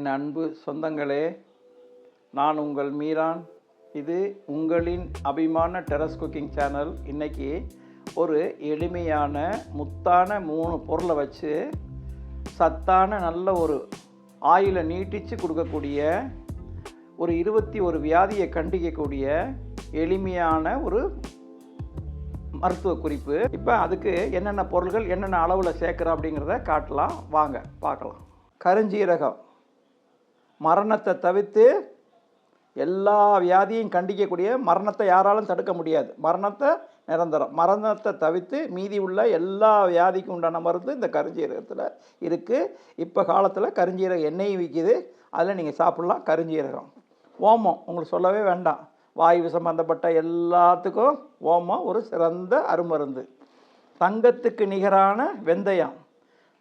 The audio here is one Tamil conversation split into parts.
என் அன்பு சொந்தங்களே நான் உங்கள் மீரான். இது உங்களின் அபிமான டெரஸ் குக்கிங் சேனல். இன்றைக்கி ஒரு எளிமையான முத்தான மூணு பொருளை வச்சு சத்தான நல்ல ஒரு ஆயிலை நீட்டிச்சு கொடுக்கக்கூடிய ஒரு இருபத்தி ஒரு வியாதியை கண்டிக்கக்கூடிய எளிமையான ஒரு மருத்துவ குறிப்பு. இப்போ அதுக்கு என்னென்ன பொருள்கள் என்னென்ன அளவில் சேர்க்குறோம் அப்படிங்கிறத காட்டலாம். வாங்க பார்க்கலாம். கருஞ்சீரகம். மரணத்தை தவிர்த்து எல்லா வியாதியும் கண்டிக்கக்கூடிய மரணத்தை யாராலும் தடுக்க முடியாது. மரணத்தை நிரந்தரம். மரணத்தை தவிர்த்து மீதி உள்ள எல்லா வியாதிக்கும் உண்டான மருந்து இந்த கருஞ்சீரகத்தில் இருக்குது இப்போ காலத்தில் கருஞ்சீரகம் எண்ணெய் விற்கிது அதில் நீங்கள் சாப்பிட்லாம். கருஞ்சீரகம். ஓமம். உங்களுக்கு சொல்லவே வேண்டாம். வாயு சம்பந்தப்பட்ட எல்லாத்துக்கும் ஓமம் ஒரு சிறந்த அருமருந்து. தங்கத்துக்கு நிகரான வெந்தயம்.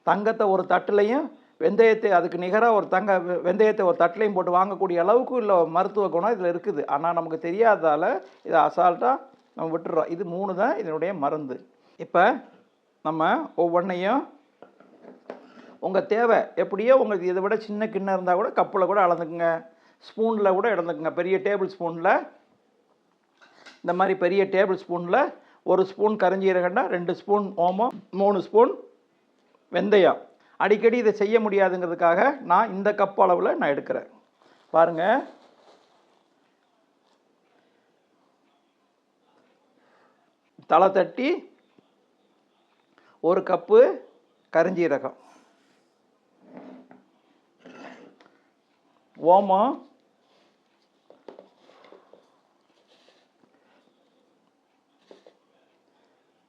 தங்கத்தை ஒரு தட்டுலையும் வெந்தயத்தை அதுக்கு நிகராக ஒரு தங்க வெந்தயத்தை ஒரு தட்டிலையும் போட்டு வாங்கக்கூடிய அளவுக்கு இல்லை மருத்துவ குணம் இதில் இருக்குது. ஆனால் நமக்கு தெரியாததால் இதை அசால்ட்டாக நம்ம விட்டுறோம். இது மூணு தான் இதனுடைய மருந்து. இப்போ நம்ம ஒவ்வொன்றையும் உங்கள் தேவை. எப்படியோ உங்களுக்கு இதை விட சின்ன கிண்ணம் இருந்தால் கூட கப்பில் கூட அளந்துக்குங்க. ஸ்பூனில் கூட இழந்துக்குங்க. பெரிய டேபிள் ஸ்பூனில் இந்த மாதிரி பெரிய டேபிள் ஸ்பூனில் ஒரு ஸ்பூன் கரிஞ்சீரகம்னா ரெண்டு ஸ்பூன் ஓமம் மூணு ஸ்பூன் வெந்தயம். அடிக்கடி இதை செய்ய முடியாதுங்கிறதுக்காக நான் இந்த கப் அளவில் நான் எடுக்கிறேன். பாருங்க. தலை தட்டி ஒரு கப்பு கரிஞ்சீரகம். ஓமம்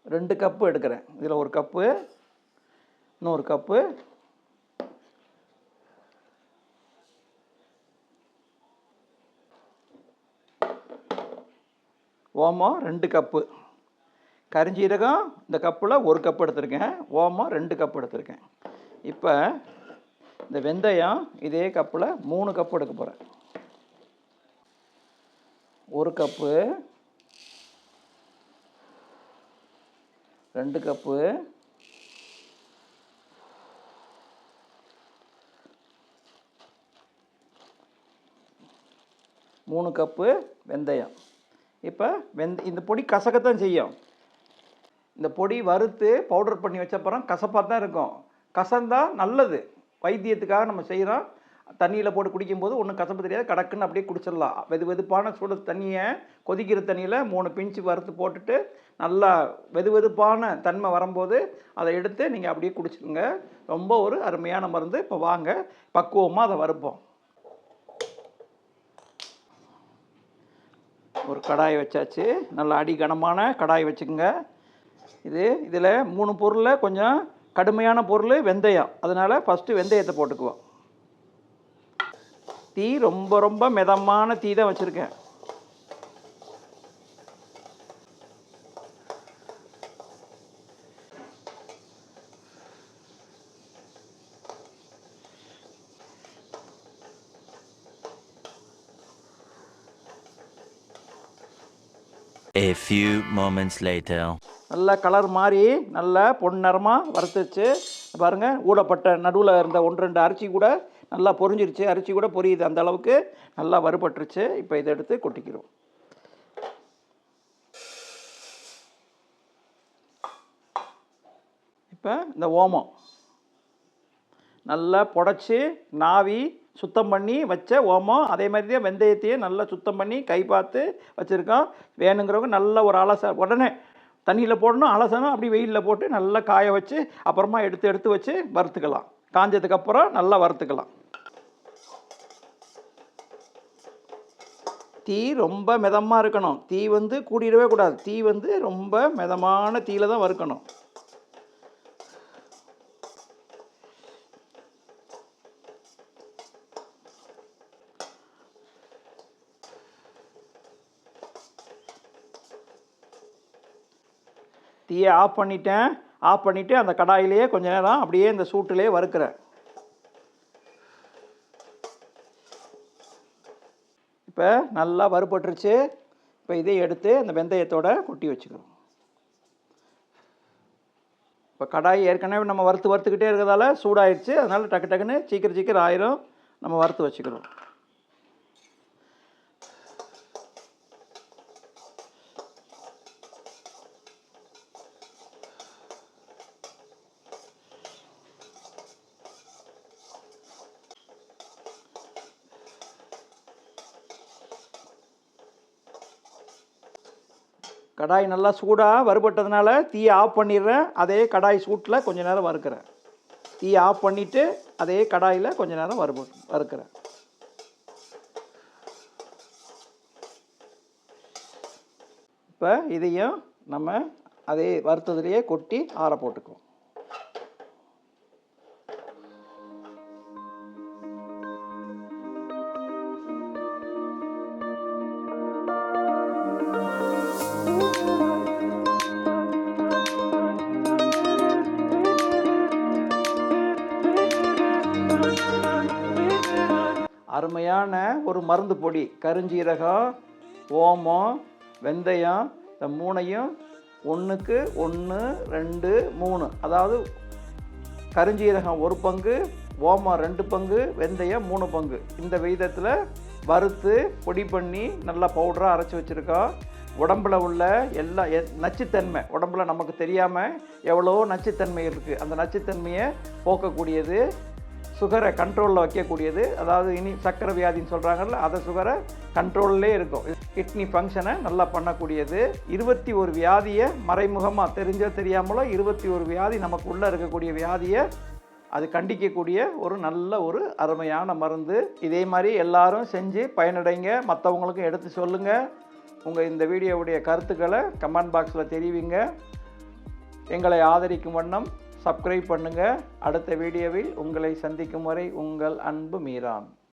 ரெண்டு கப்பு எடுக்கிறேன். இதில் ஒரு கப்பு இன்னொரு கப்பு. ஓமம் ரெண்டு கப்பு. கரிஞ்சீரகம் இந்த கப்பில் ஒரு கப் எடுத்திருக்கேன். ஓமம் ரெண்டு கப் எடுத்திருக்கேன். இப்போ இந்த வெந்தயம் இதே கப்பில் மூணு கப் எடுக்க போகிறேன் ஒரு கப்பு. ரெண்டு கப்பு. மூணு கப்பு வெந்தயம். இப்போ வெந்த இந்த பொடி கசக்கத்தான் செய்யும். இந்த பொடி வறுத்து பவுடர் பண்ணி வச்சப்பறம் கசப்பாக தான் இருக்கும். கசந்தா நல்லது. வைத்தியத்துக்காக நம்ம செய்கிறோம் தண்ணியில் போட்டு குடிக்கும்போது ஒன்றும் கசப்பு தெரியாது. கடக்குன்னு அப்படியே குடிச்சிடலாம். வெது வெதுப்பான சுடு தண்ணியை கொதிக்கிற தண்ணியில் மூணு பிஞ்சு வறுத்து போட்டுட்டு நல்லா வெது வெதுப்பான தன்மை வரும்போது அதை எடுத்து நீங்கள் அப்படியே குடிச்சிடுங்க ரொம்ப ஒரு அருமையான மருந்து. இப்போ வாங்க. பக்குவமாக அதை வறுப்போம். ஒரு கடாய் வச்சாச்சு. நல்லா அடிகனமான கடாய் வச்சுக்கோங்க. இது இதில் மூணு பொருளில் கொஞ்சம் கடுமையான பொருள் வெந்தயம். அதனால் ஃபஸ்ட்டு வெந்தயத்தை போட்டுக்குவோம். தீ ரொம்ப ரொம்ப மிதமான தீ தான் வச்சுருக்கேன். A few moments later. நல்லா கலர் மாறி நல்லா பொன்னிறமாக வறுத்துச்சு பாருங்கள் ஊடப்பட்ட நடுவில் இருந்த ஒன்று ரெண்டு அரிசி கூட நல்லா பொரிஞ்சிருச்சு. அரிசி கூட பொரியுது அந்த அளவுக்கு. நல்லா வறுபட்டுருச்சு. இப்போ இதை எடுத்து கொட்டிக்கிறோம். இப்போ இந்த ஓமம். நல்லா புடச்சி நாவி சுத்தம் பண்ணி வச்ச ஓமம் அதே மாதிரி தான் வெந்தயத்தையும் நல்லா சுத்தம் பண்ணி கை பார்த்து வச்சுருக்கோம் வேணுங்கிறவங்க நல்ல ஒரு அலச உடனே தண்ணியில் போடணும் அலசணும் அப்படி வெயிலில் போட்டு நல்லா காய வச்சு அப்புறமா எடுத்து எடுத்து வச்சு வறுத்துக்கலாம். காஞ்சதுக்கப்புறம் நல்லா வறுத்துக்கலாம். தீ ரொம்ப மிதமாக இருக்கணும். தீ வந்து கூடிடவே கூடாது. தீ வந்து ரொம்ப மிதமான தீயில தான் வறுக்கணும். தீயை ஆஃப் பண்ணிட்டேன் ஆஃப் பண்ணிவிட்டு அந்த கடாயிலேயே கொஞ்ச நேரம் அப்படியே இந்த சூட்டிலே வறுக்கிறேன். இப்போ நல்லா வறுபட்டுருச்சு. இப்போ இதை எடுத்து அந்த வெந்தயத்தோட கொட்டி வச்சுக்கிறோம். இப்போ கடாய் ஏற்கனவே நம்ம வறுத்து வறுத்துக்கிட்டே இருக்கிறதால சூடாயிடுச்சு. அதனால் டக்கு டக்குன்னு சீக்கிரம் சீக்கிரம் ஆயிரும். நம்ம வறுத்து வச்சுக்கிறோம். கடாய் நல்லா சூடாக வறுபட்டதுனால தீயை ஆஃப் பண்ணிடுறேன். அதே கடாய் சூட்டில் கொஞ்சம் நேரம் வறுக்கிறேன். தீயை ஆஃப் பண்ணிவிட்டு அதே கடாயில் கொஞ்சம் நேரம் வறுப வறுக்கிறேன். இப்போ இதையும் நம்ம அதே வறுத்ததுலேயே கொட்டி ஆற போட்டுக்குவோம். அருமையான ஒரு மருந்து பொடி. கருஞ்சீரகம் ஓமம் வெந்தயம் இந்த மூணையும் ஒன்றுக்கு ஒன்று ரெண்டு மூணு. அதாவது கருஞ்சீரகம் ஒரு பங்கு ஓமம் ரெண்டு பங்கு வெந்தயம் மூணு பங்கு. இந்த விகிதத்தில் வறுத்து பொடி பண்ணி நல்லா பவுடராக அரைச்சி வச்சுருக்கோம். உடம்புல உள்ள எல்லா எ- நச்சுத்தன்மை உடம்புல நமக்கு தெரியாமல் எவ்வளோ நச்சுத்தன்மை இருக்குது அந்த நச்சுத்தன்மையை போக்கக்கூடியது சுகரை கண்ட்ரோலில் வைக்கக்கூடியது. அதாவது இனி சக்கரை வியாதின்னு சொல்கிறாங்கல்ல அதை சுகரை கண்ட்ரோல்லே இருக்கும். கிட்னி ஃபங்க்ஷனை நல்லா பண்ணக்கூடியது. இருபத்தி ஒரு வியாதியை மறைமுகமாக தெரிஞ்சோ தெரியாமலோ இருபத்தி ஒரு வியாதி நமக்குள்ளே இருக்கக்கூடிய வியாதியை அது கண்டிக்கக்கூடிய ஒரு நல்ல ஒரு அருமையான மருந்து. இதே மாதிரி எல்லாரும் செஞ்சு பயனடைங்க. மற்றவங்களுக்கும் எடுத்து சொல்லுங்கள் உங்கள் இந்த வீடியோவுடைய கருத்துக்களை கமெண்ட் பாக்ஸில் தெரிவிங்க. எங்களை ஆதரிக்கும் வண்ணம் சப்ஸ்கிரைப் பண்ணுங்கள் அடுத்த வீடியோவில் உங்களை சந்திக்கும் வரை உங்கள் அன்பு மீரான்